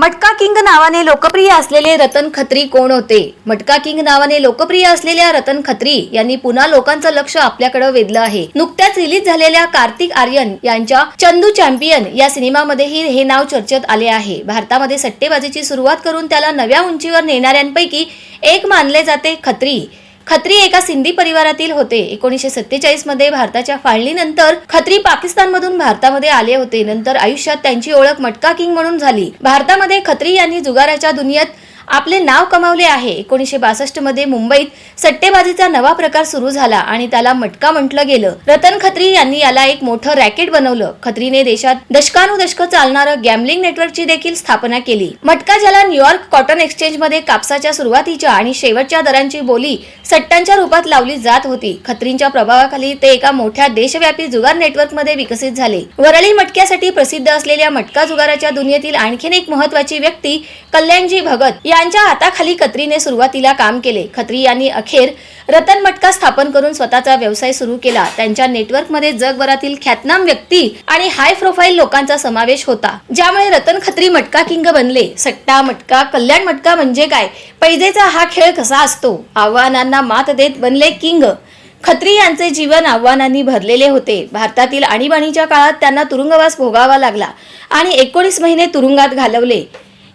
मटका किंग नावाने लोकप्रिय असलेले रतन खत्री कोण होते? मटका किंग नावाने लोकप्रिय असलेल्या रतन खत्री यांनी पुन्हा लोकांचं लक्ष आपल्याकडे वेधलं आहे. नुकत्याच रिलीज झालेल्या कार्तिक आर्यन यांच्या चंदू चॅम्पियन या सिनेमामध्येही हे नाव चर्चेत आले आहे. भारतामध्ये सट्टेबाजीची सुरुवात करून त्याला नव्या उंचीवर नेणाऱ्यांपैकी एक मानले जाते खत्री. खत्री एका सिंधी परिवारातील होते. एकोणीसशे सत्तेचाळीसमध्ये भारताच्या फाळणीनंतर खत्री पाकिस्तानमधून भारतामध्ये आले होते. नंतर आयुष्यात त्यांची ओळख मटका किंग म्हणून झाली. भारतामध्ये खत्री यांनी जुगाराच्या दुनियेत आपले नाव कमावले आहे. एकोणीसशे बासष्टमध्ये मुंबईत सट्टेबाजीचा नवा प्रकार सुरू झाला आणि त्याला मटका म्हटलं गेलं. रतन खत्री यांनी याला एक मोठं रॅकेट बनवलं. खत्रीने देशात दशकानुदशक चालणारं गॅमलिंग नेटवर्कची देखील स्थापना केली. मटका ज्याला न्यूयॉर्क कॉटन एक्सचेंजमध्ये कापसाच्या सुरुवातीच्या आणि शेवटच्या दरांची बोली सट्ट्यांच्या रूपात लावली जात होती. खत्रींच्या प्रभावाखाली ते एका मोठ्या देशव्यापी जुगार नेटवर्कमध्ये विकसित झाले. वरळी मटक्यासाठी प्रसिद्ध असलेल्या मटका जुगाराच्या दुनियेतील आणखीन एक महत्वाची व्यक्ती कल्याणजी भगत. यांच्या हाताखाली खत्रीने सुरुवातीला काम केले. खत्री यांनी अखेर रतन मटका स्थापन करून स्वतःचा व्यवसाय सुरू केला. त्यांच्या नेटवर्कमध्ये जगभरातील ख्यातनाम व्यक्ती आणि हाय प्रोफाईल लोकांचा समावेश होता. ज्यामुळे रतन खत्री मटका किंग बनले. सट्टा मटका कल्याण मटका म्हणजे काय? पैजेचा हा खेळ कसा असतो? आव्हानांना मात देत बनले किंग. खत्री यांचे जीवन आव्हानांनी भरलेले होते. भारतातील आणीबाणीच्या काळात त्यांना तुरुंगवास भोगावा लागला आणि एकोणीस महिने तुरुंगात घालवले.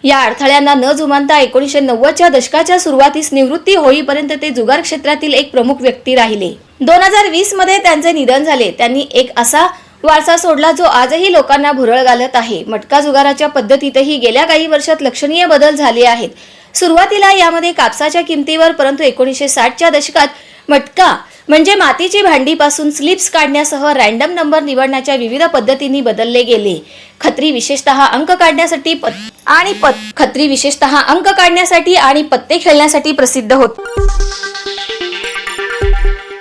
या अडथळ्यांना न जुमानता एकोणीसशे नव्वदच्या दशकाच्या सुरुवातीस निवृत्ती होईपर्यंत ते जुगार क्षेत्रातील एक प्रमुख व्यक्ती राहिले. दोन हजार वीसमध्ये त्यांचे निधन झाले. त्यांनी एक असा वारसा सोडला जो आजही लोकांना भुरळ घालत आहे. मटका जुगाराच्या पद्धतीतही गेल्या काही वर्षात लक्षणीय बदल झाले आहेत. सुरुवातीला यामध्ये कापसाच्या किमतीवर परंतु एकोणीसशे साठच्या दशकात मटका. म्हणजे मातीची भांडीपासून स्लिप्स काढण्यासह रँडम नंबर निवडण्याच्या विविध पद्धतींनी बदलले गेले. खत्री विशेषतः अंक काढण्यासाठी आणि खत्री विशेषतः अंक काढण्यासाठी आणि पत्ते खेळण्यासाठी प्रसिद्ध होत